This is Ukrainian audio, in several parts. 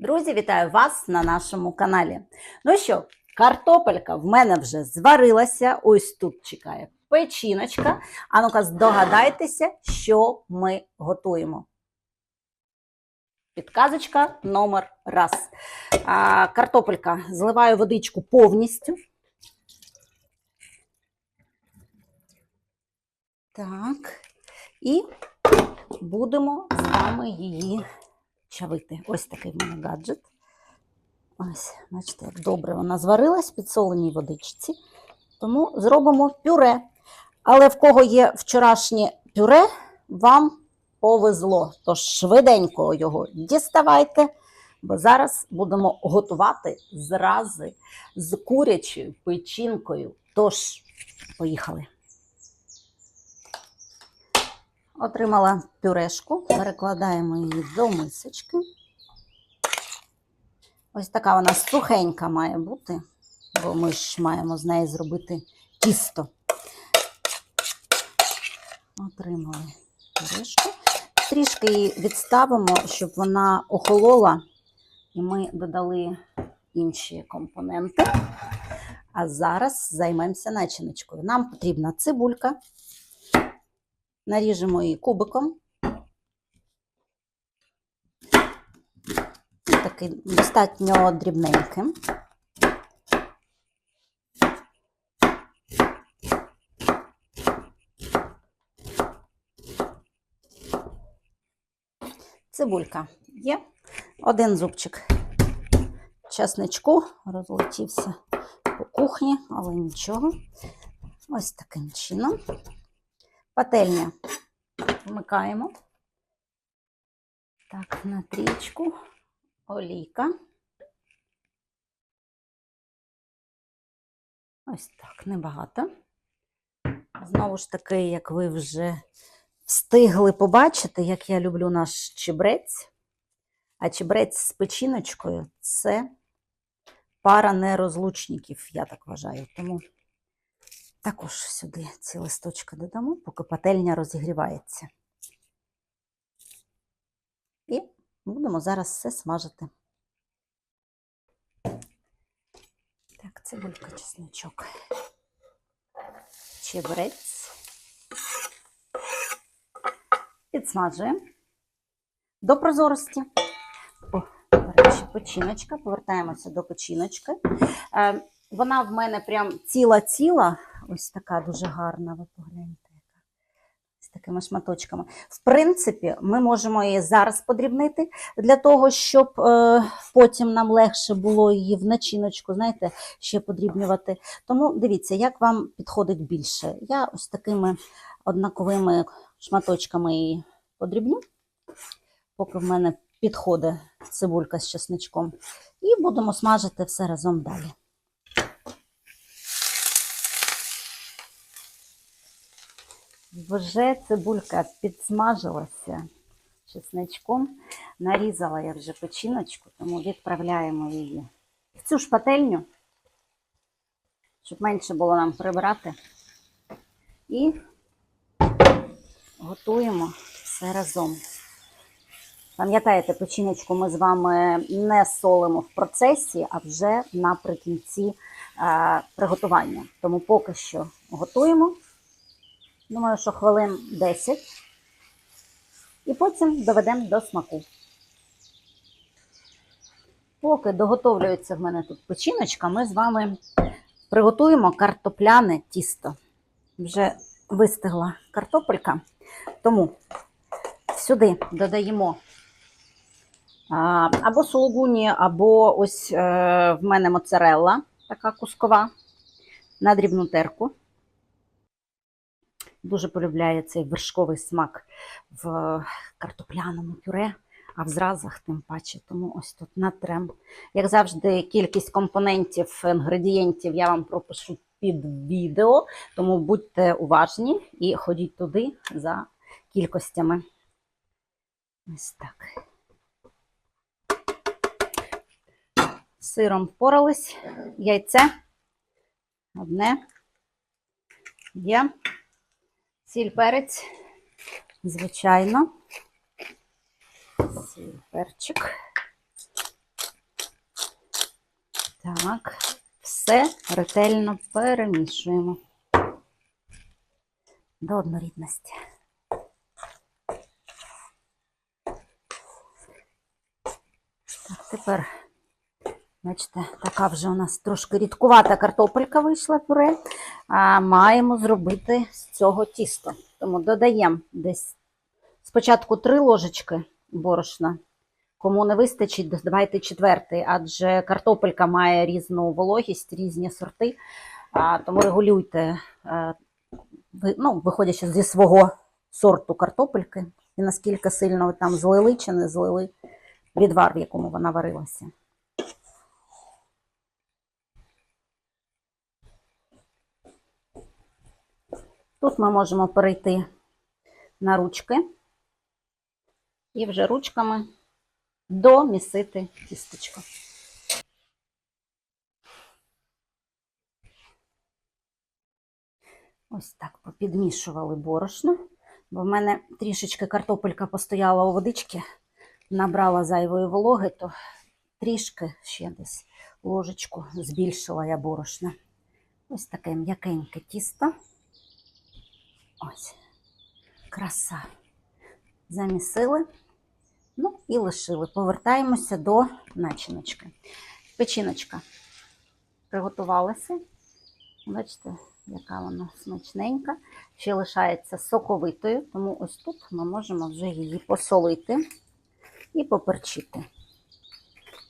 Друзі, вітаю вас на нашому каналі. Ну що, картопелька в мене вже зварилася. Ось тут чекає печіночка. А ну-ка, здогадайтеся, що ми готуємо. Підказочка номер раз. А, картопелька зливаю водичку повністю. Так. І будемо з вами її чавити. Ось такий в мене гаджет. Ось, бачите, як добре вона зварилась в підсоленій водичці. Тому зробимо пюре. Але в кого є вчорашнє пюре, вам повезло. Тож швиденько його діставайте, бо зараз будемо готувати зрази з курячою печінкою. Тож, поїхали. Отримала пюрешку, перекладаємо її до мисочки. Ось така вона сухенька має бути, бо ми ж маємо з неї зробити тісто. Отримали пюрешку. Трішки її відставимо, щоб вона охолола, і ми додали інші компоненти. А зараз займемося начиночкою. Нам потрібна цибулька. Наріжемо її кубиком. Такий достатньо дрібненьким. Цибулька є. Один зубчик часничку розлетівся по кухні, але нічого. Ось таким чином. Пательня вмикаємо. Так, на трічку, олійка. Ось так, небагато. Знову ж таки, як ви вже встигли побачити, як я люблю наш чебрець. А чебрець з печіночкою це пара нерозлучників, я так вважаю. Тому також сюди ці листочки додамо, поки пательня розігрівається. І будемо зараз все смажити. Так, цибулька, чесночок, чебрець. Підсмажуємо до прозорості. О, речі, печіночка. Повертаємося до печіночки. Е, вона в мене прям ціла-ціла. Ось така дуже гарна, ви погляньте, з такими шматочками. В принципі, ми можемо її зараз подрібнити для того, щоб е, потім нам легше було її в начиночку, знаєте, ще подрібнювати. Тому дивіться, як вам підходить більше. Я ось такими однаковими шматочками її подрібню, поки в мене підходить цибулька з чесничком. І будемо смажити все разом далі. Вже цибулька підсмажилася чесничком. Нарізала я вже печіночку, тому відправляємо її в цю ж пательню, щоб менше було нам прибирати. І готуємо все разом. Пам'ятаєте, печіночку ми з вами не солимо в процесі, а вже наприкінці приготування. Тому поки що готуємо. Думаю, що хвилин 10. І потім доведемо до смаку. Поки доготовлюється в мене тут печіночка, ми з вами приготуємо картопляне тісто. Вже вистигла картопелька, тому сюди додаємо або сулугуні, або ось е, в мене моцарелла, така кускова, на дрібну терку. Дуже полюбляє цей вершковий смак в картопляному пюре, а в зразах тим паче. Тому ось тут натрем. Як завжди, кількість компонентів, інгредієнтів я вам пропишу під відео, тому будьте уважні і ходіть туди за кількостями. Ось так. Сиром впорались, яйце одне є. Сіль перець, звичайно. Сіль перчик. Так, все ретельно перемішуємо до однорідності. Так, тепер, бачите, така вже у нас трошки рідкувата картопелька вийшла пюре. А маємо зробити з цього тісто. Тому додаємо десь спочатку три ложечки борошна. Кому не вистачить, додавайте четвертий, адже картопелька має різну вологість, різні сорти. А, тому регулюйте, е, ну, виходячи зі свого сорту картопельки, і наскільки сильно ви там злили чи не злили відвар, в якому вона варилася. Тут ми можемо перейти на ручки і вже ручками домісити тістечко. Ось так попідмішували борошно, бо в мене трішечки картопелька постояла у водичці, набрала зайвої вологи, то трішки ще десь ложечку збільшила я борошна. Ось таке м'якеньке тісто. Ось, краса. Замісили, ну і лишили. Повертаємося до начиночки. Печіночка приготувалася. Бачите, яка вона смачненька. Ще лишається соковитою, тому ось тут ми можемо вже її посолити і поперчити.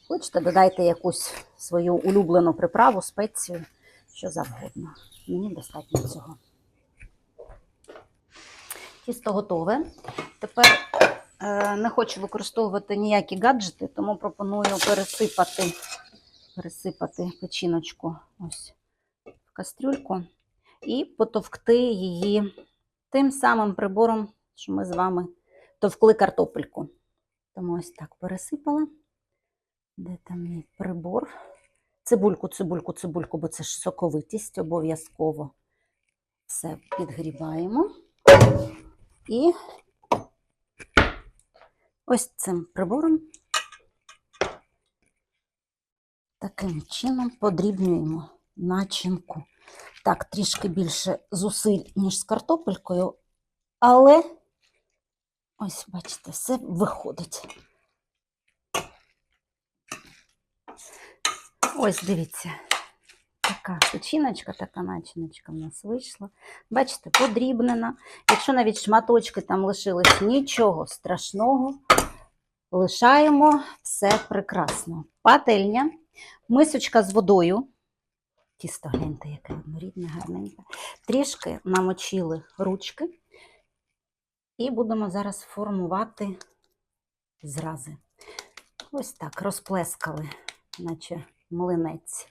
Хочете, додайте якусь свою улюблену приправу, спецію, що завгодно. Мені достатньо цього. Тісто готове. Тепер е, не хочу використовувати ніякі гаджети, тому пропоную пересипати, пересипати печіночку ось в кастрюльку і потовкти її тим самим прибором, що ми з вами товкли картопельку. Тому ось так пересипала. Де там мій прибор? Цибульку, цибульку, цибульку, бо це ж соковитість, обов'язково все підгрібаємо. І ось цим прибором таким чином подрібнюємо начинку. Так, трішки більше зусиль, ніж з картопелькою, але ось, бачите, все виходить. Ось, дивіться, така печіночка, така начиночка в нас вийшла. Бачите, подрібнена. Якщо навіть шматочки там лишились, нічого страшного. Лишаємо все прекрасно. Пательня, мисочка з водою. Тісто гляньте, яке однорідне, гарненьке. Трішки намочили ручки. І будемо зараз формувати зрази. Ось так розплескали, наче млинець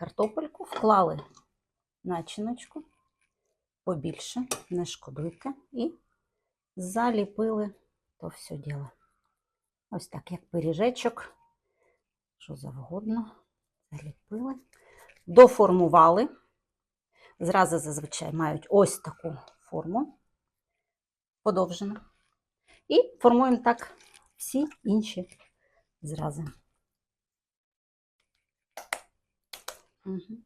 картопельку, вклали начиночку побільше, не шкодуйте, і заліпили то все діло. Ось так, як пиріжечок, що завгодно, заліпили, доформували. Зрази зазвичай мають ось таку форму, подовжену. І формуємо так всі інші зрази. Угу.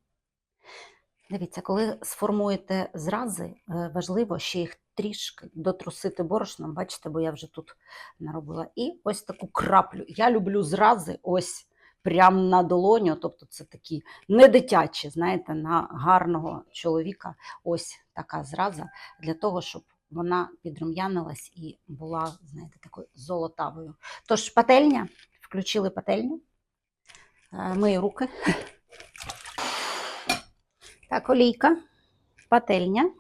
Дивіться, коли сформуєте зрази, е, важливо ще їх трішки дотрусити борошном. Бачите, бо я вже тут наробила. І ось таку краплю. Я люблю зрази ось прямо на долоню. Тобто це такі не дитячі, знаєте, на гарного чоловіка. Ось така зраза для того, щоб вона підрум'янилась і була, знаєте, такою золотавою. Тож, пательня, включили пательню, Е, мию руки. Так, олійка, пательня.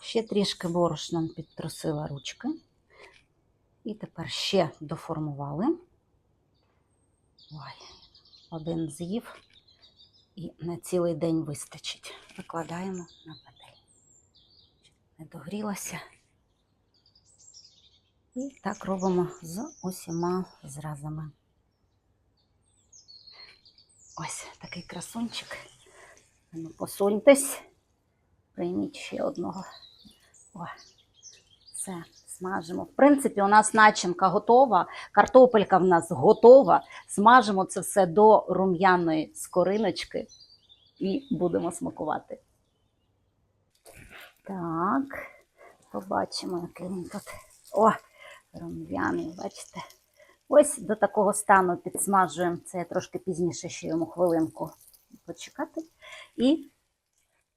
Ще трішки борошном підтрусила ручки. І тепер ще доформували. Ой, один з'їв і на цілий день вистачить. Викладаємо на пательню. Не догрілася. І так робимо з усіма зразами. Ось такий красунчик. Ну, посуньтесь. Прийміть ще одного. О, все, Смажимо. В принципі, у нас начинка готова, картопелька в нас готова. Смажимо це все до рум'яної скориночки і будемо смакувати. Так, побачимо, який він тут. О, рум'яний, бачите? Ось до такого стану підсмажуємо. Це я трошки пізніше ще йому хвилинку почекати. І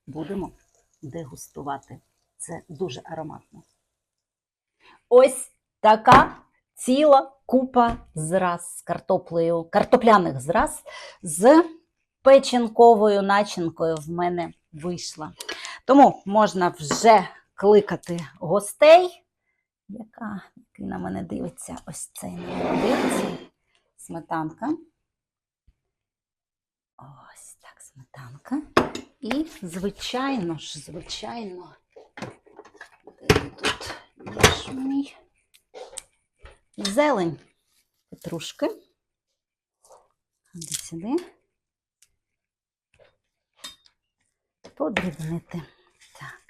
будемо дегустувати. Це дуже ароматно. Ось така ціла купа зраз з картоплею, картопляних зраз з печінковою начинкою в мене вийшла. Тому можна вже кликати гостей. Яка, на мене дивиться? Ось цей дивиться. Сметанка. Так, сметанка. І, звичайно ж, звичайно, де тут наш мій зелень петрушки. Іди сюди. Подрібнити. Так.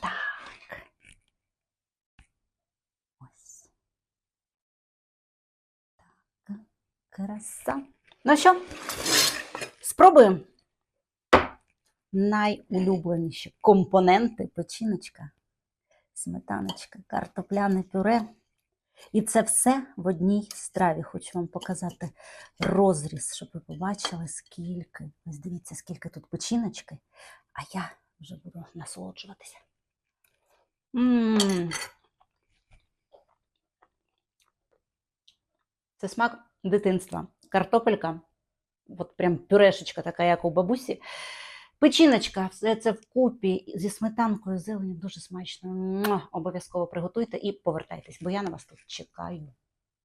Так. Ось. Так. Краса. Ну що, спробуємо. Найулюбленіші компоненти печіночка, сметаночка, картопляне пюре. І це все в одній страві. Хочу вам показати розріз, щоб ви побачили, скільки. Ось дивіться, скільки тут печіночки, а я вже буду насолоджуватися. М. Це смак дитинства. Картопелька, от прям пюрешечка така, як у бабусі. Печіночка, все це вкупі зі сметанкою, зеленю дуже смачно. Обов'язково приготуйте і повертайтесь, бо я на вас тут чекаю.